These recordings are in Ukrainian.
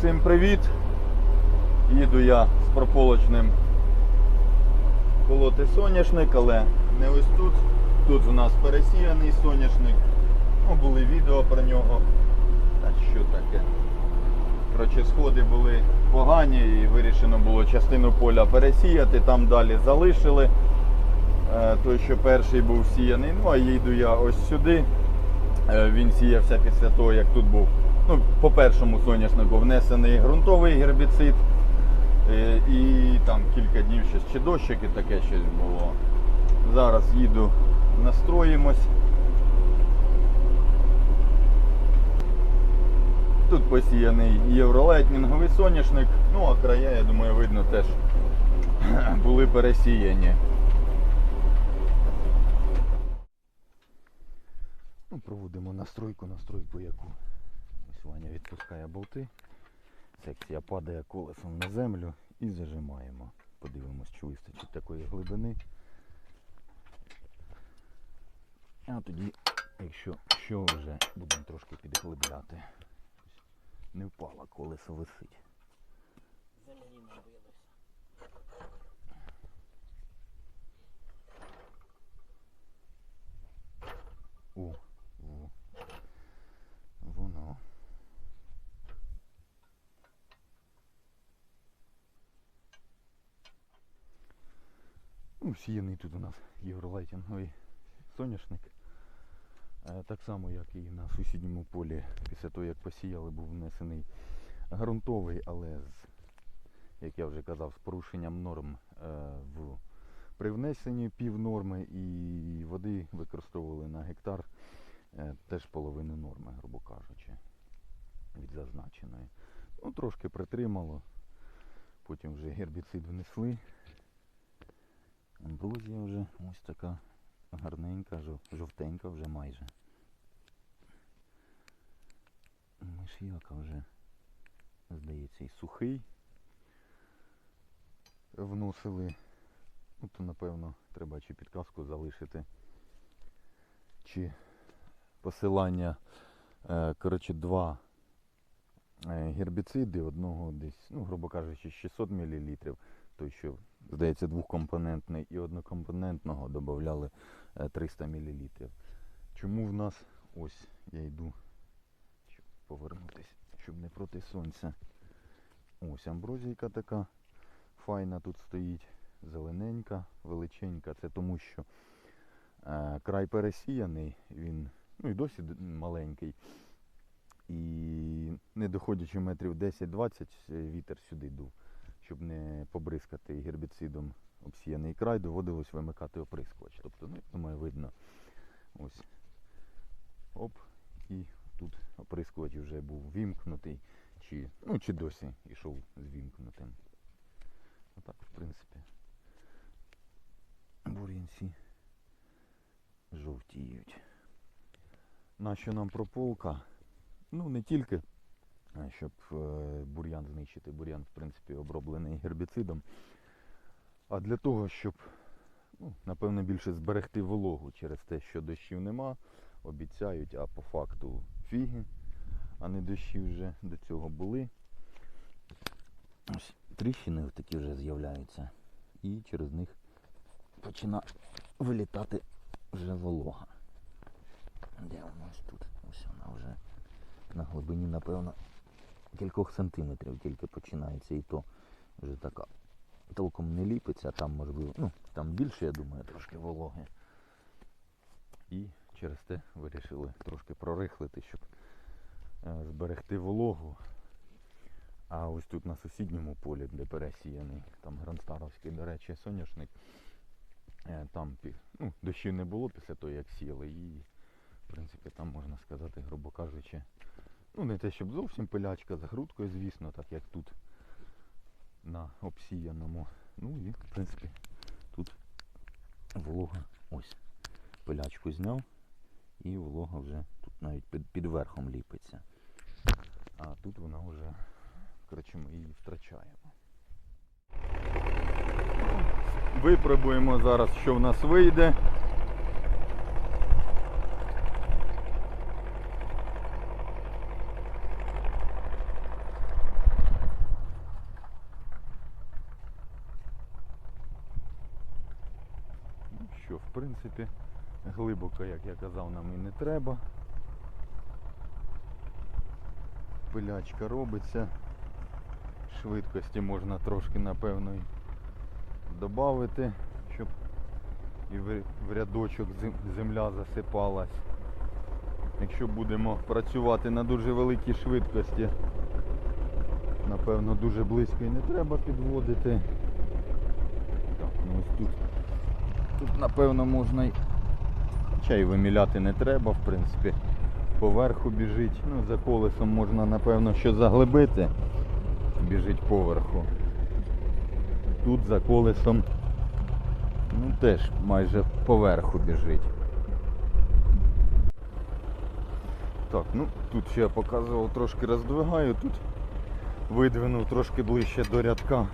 Всім привіт! Їду я з прополочним колоти соняшник, але не ось тут. Тут в нас пересіяний соняшник. Ну, були відео про нього. Та що таке? Коротше, сходи були погані і вирішено було частину поля пересіяти, там далі залишили. Е, Той, що перший був сіяний. Ну а їду я ось сюди. Е, Він сіявся після того, як тут був ну, по першому соняшнику внесений ґрунтовий гербіцид. Е, І там кілька днів ще чи дощик і таке щось було. Зараз їду, настроїмось. Тут посіяний євролайтнінговий соняшник, ну а края, я думаю, видно теж були пересіяні. Ну, проводимо настройку, настройку яку. Ось Ваня відпускає болти. Секція падає колесом на землю і зажимаємо. Подивимось, чи вистачить такої глибини. А тоді, якщо що вже, будемо трошки підглибляти. Не впало, колесо висить. Землі не билися. О, во. Воно. Ну, сіяний тут у нас євролайтінговий соняшник. Е, Так само, як і на сусідньому полі, після того, як посіяли, був внесений ґрунтовий, але з, як я вже казав, з порушенням норм е, в при внесенні пів норми і води використовували на гектар е, теж половину норми, грубо кажучи, від зазначеної. Ну, трошки притримало, потім вже гербіцид внесли. Амброзія вже ось така гарненька, жовтенька вже майже. Миш'яка вже, здається, і сухий. Вносили Ну, то напевно треба чи підказку залишити, чи посилання. Е, Коротше, два е, гербіциди, одного десь, ну, грубо кажучи, 600 мл, той, що, здається, двохкомпонентний і однокомпонентного додавали 300 мл. Чому в нас ось я йду, щоб повернутися, щоб не проти сонця. Ось амброзійка така файна тут стоїть зелененька, величенька. Це тому, що е, край пересіяний, він ну і досі маленький. І не доходячи метрів 10-20, е, вітер сюди дув. Щоб не побризкати гербіцидом обсіяний край, доводилось вимикати оприскувач. Тобто, ну, я думаю, видно. Ось. Оп, і тут оприскувач вже був вімкнутий, чи, ну, чи досі йшов з вімкнутим. Отак, в принципі бур'янці жовтіють. Нащо нам прополка? Ну не тільки, щоб е, бур'ян знищити. Бур'ян, в принципі, оброблений гербіцидом. А для того, щоб, ну, напевно, більше зберегти вологу через те, що дощів нема, обіцяють, а по факту фіги, а не дощі вже до цього були. Ось тріщини такі вже з'являються. І через них починає вилітати вже волога. Де вона тут? Ось вона вже на глибині, напевно, кількох сантиметрів тільки починається і то вже така толком не ліпиться, там можливо, ну, там більше, я думаю, трошки вологи. І через те вирішили трошки прорихлити, щоб е, зберегти вологу. А ось тут на сусідньому полі, де пересіяний, там Гранстаровський, до речі, соняшник. Е, Там ну, дощів не було після того, як сіяли, і в принципі там можна сказати, грубо кажучи, ну не те, щоб зовсім пилячка за грудкою, звісно, так як тут на обсіяному. Ну і в принципі тут волога ось пилячку зняв і волога вже тут навіть під, під верхом ліпиться. А тут вона вже, коротше, ми її втрачаємо. Випробуємо зараз, що в нас вийде. В принципі, глибоко, як я казав, нам і не треба. Пилячка робиться. Швидкості можна трошки, напевно, і додати, щоб і в рядочок земля засипалась. Якщо будемо працювати на дуже великій швидкості, напевно, дуже близько і не треба підводити. Так, ну ось тут. Тут напевно можна й. Хоча й виміляти не треба, в принципі. Поверху біжить. Ну, за колесом можна, напевно, що заглибити. Біжить поверху. Тут за колесом ну теж майже поверху біжить. Так, ну тут ще я показував, трошки роздвигаю, тут видвинув трошки ближче до рядка.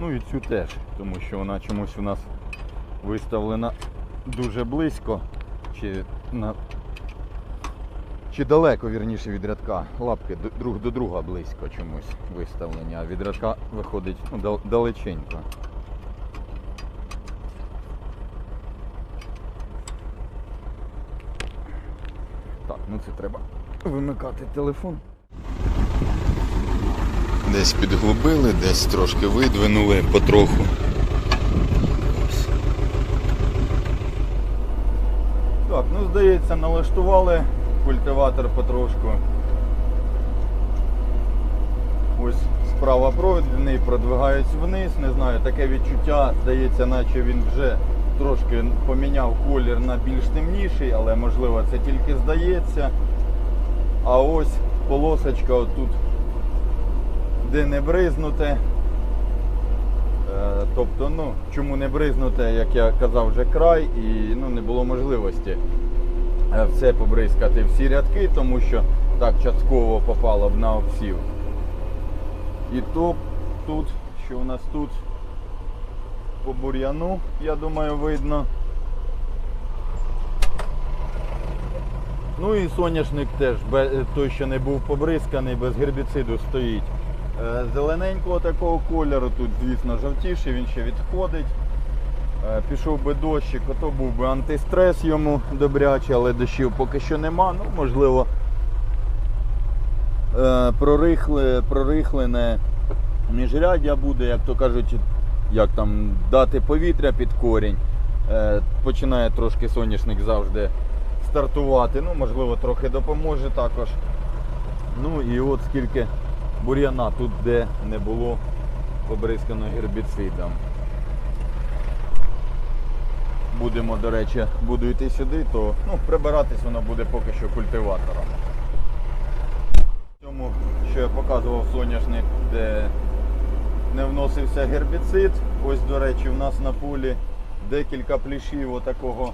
Ну і цю теж, тому що вона чомусь у нас виставлена дуже близько. Чи на чи далеко, вірніше, від рядка. Лапки друг до друга близько чомусь виставлені, а від рядка виходить ну, дал- далеченько. Так, ну це треба вимикати телефон. Десь підглубили, десь трошки видвинули потроху. Так, ну здається, налаштували культиватор потрошку. Ось справа провідний, продвигаюсь вниз, не знаю, таке відчуття, здається, наче він вже трошки поміняв колір на більш темніший, але можливо це тільки здається. А ось полосочка отут, де не бризнуте. Е, Тобто, ну, чому не бризнуте, як я казав, вже край і ну, не було можливості все побризкати всі рядки, тому що так частково попало б на обсів. І то тут, що у нас тут по бур'яну, я думаю, видно. Ну і соняшник теж, той, що не був побризканий, без гербіциду стоїть. Е, Зелененького такого кольору, тут, звісно, жовтіший, він ще відходить. Е, Пішов би дощик, ото був би антистрес йому добрячий, але дощів поки що нема. Ну, можливо, е, прорихле, прорихлене міжряддя буде, як то кажуть, як там дати повітря під корінь. Е, Починає трошки соняшник завжди стартувати. Ну, можливо, трохи допоможе також. Ну і от скільки бур'яна тут, де не було побризкано гербіцидом. Будемо, до речі, буду йти сюди, то ну, прибиратись воно буде поки що культиватором. В Цьому, що я показував соняшник, де не вносився гербіцид. Ось, до речі, в нас на полі декілька плішів отакого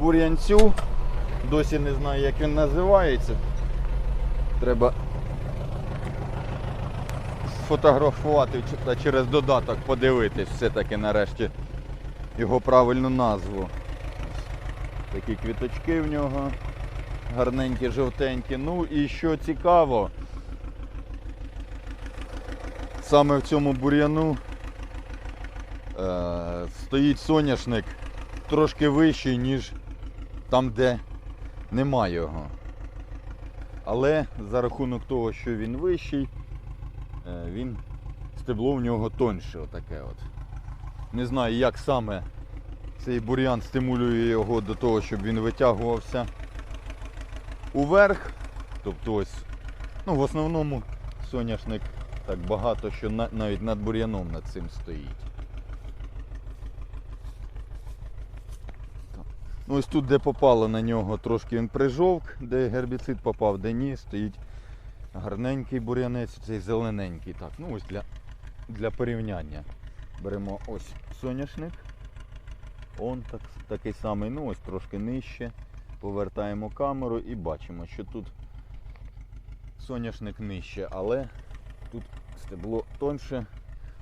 бур'янцю. Досі не знаю, як він називається. Треба сфотографувати та через додаток подивитись все-таки нарешті його правильну назву. Такі квіточки в нього. Гарненькі, жовтенькі. Ну і що цікаво, саме в цьому бур'яну е, стоїть соняшник трошки вищий, ніж там, де нема його. Але за рахунок того, що він вищий, е, він стебло в нього тоньше отаке от. Не знаю, як саме цей бур'ян стимулює його до того, щоб він витягувався уверх. Тобто ось, ну в основному соняшник так багато, що на- навіть над бур'яном над цим стоїть. Ну ось тут, де попало на нього, трошки він прижовк, де гербіцид попав, де ні, стоїть гарненький бур'янець, цей зелененький. Так, ну ось для, для порівняння. Беремо ось соняшник. Он так, такий самий, ну ось трошки нижче. Повертаємо камеру і бачимо, що тут соняшник нижче, але тут стебло тоньше,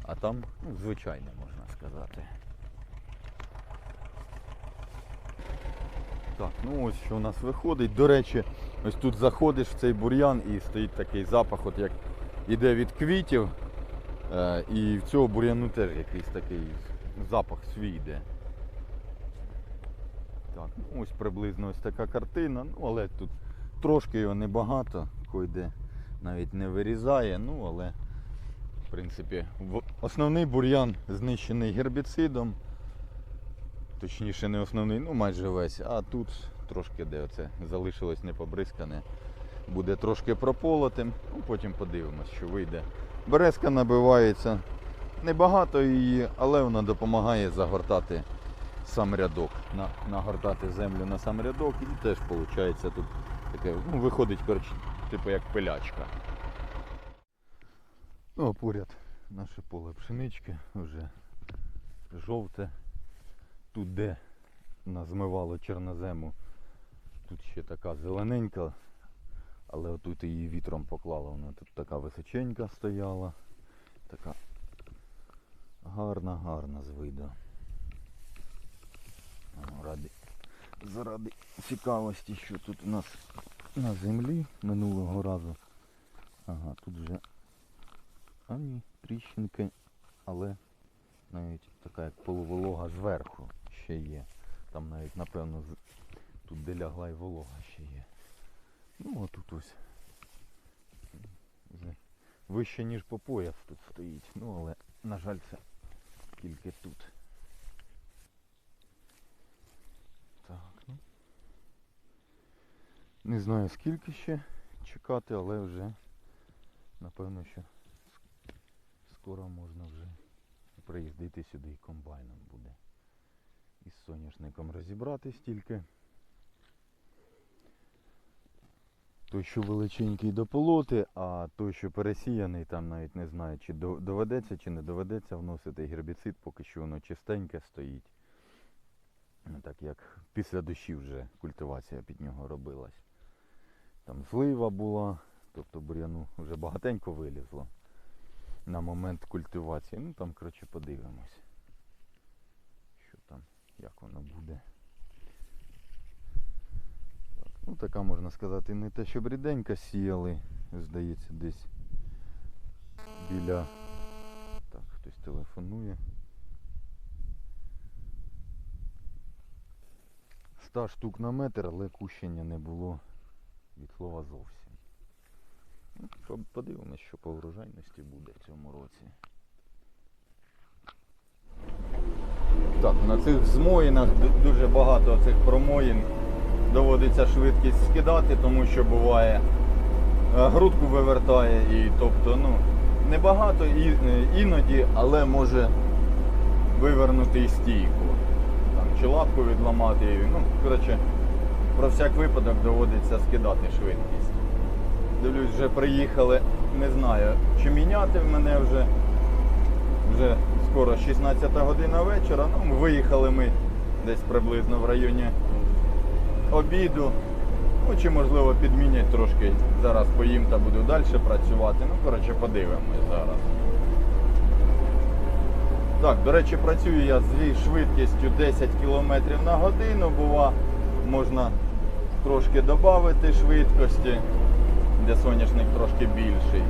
а там ну, звичайне можна сказати. Так, ну ось що у нас виходить. До речі, ось тут заходиш в цей бур'ян і стоїть такий запах, от як іде від квітів. Е, і в цього бур'яну теж якийсь такий запах свій йде. Так, ось приблизно ось така картина, ну але тут трошки його небагато, койде навіть не вирізає, ну але в принципі основний бур'ян знищений гербіцидом. Точніше не основний, ну майже весь, а тут трошки де оце залишилось не побризкане. Буде трошки прополотим, ну потім подивимось, що вийде. Березка набивається. Небагато її, але вона допомагає загортати сам рядок. На, нагортати землю на сам рядок і теж виходить тут таке, ну, виходить, коротше, типу як пилячка. Ну, а поряд наше поле пшенички вже жовте. Тут де нас змивало чорнозему, тут ще така зелененька, але отут її вітром поклало. Вона тут така височенька стояла. Така гарна, гарна з виду. Ну, Ради, заради цікавості, що тут у нас на землі минулого разу. Ага, тут вже а ні, тріщинки, але навіть така як полуволога зверху ще є. Там навіть напевно тут де лягла і волога ще є. Ну а тут ось з- вище ніж по пояс тут стоїть. Ну але на жаль це тільки тут. Так, ну. Не знаю скільки ще чекати, але вже напевно, що скоро можна вже приїздити сюди і комбайном буде. Із соняшником розібратись тільки. Той, що величенький до полоти, а той, що пересіяний, там навіть не знаю, чи доведеться, чи не доведеться вносити гербіцид, поки що воно чистеньке стоїть. Ну, Так як після дощів вже культивація під нього робилась. Там злива була, тобто бур'яну вже багатенько вилізло на момент культивації. Ну там, коротше, подивимось. Що там, як воно буде. Ну така можна сказати, не те, щоб ріденько сіяли, здається, десь біля. Так, хтось телефонує. 100 штук на метр, але кущення не було від слова зовсім. Ну, Подивимось, що по врожайності буде в цьому році. Так, на цих змоїнах дуже багато цих промоїн. Доводиться швидкість скидати, тому що буває е, грудку вивертає і тобто, ну, небагато і, е, іноді, але може вивернути і стійку. Там, чи лапку відламати. Ну, коротше, про всяк випадок доводиться скидати швидкість. Дивлюсь, вже приїхали, не знаю, чи міняти в мене вже. Вже скоро 16 година вечора. Ну, виїхали ми десь приблизно в районі обіду. Ну, чи можливо підмінять трошки. Зараз поїм та буду далі працювати. Ну, коротше, подивимось зараз. Так, до речі, працюю я зі швидкістю 10 км на годину. Бува, можна трошки додати швидкості, де соняшник трошки більший.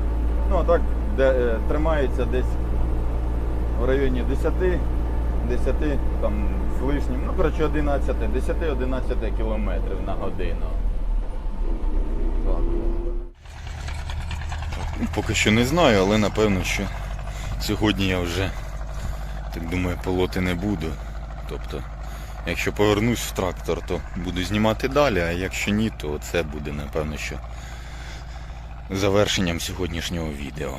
Ну а так де, е, тримається десь в районі 10, 10 там лишнім, ну коротше 11, 10-11 кілометрів на годину. Ну, Поки що не знаю, але напевно, що сьогодні я вже так думаю, полоти не буду. Тобто, якщо повернусь в трактор, то буду знімати далі, а якщо ні, то це буде напевно що завершенням сьогоднішнього відео.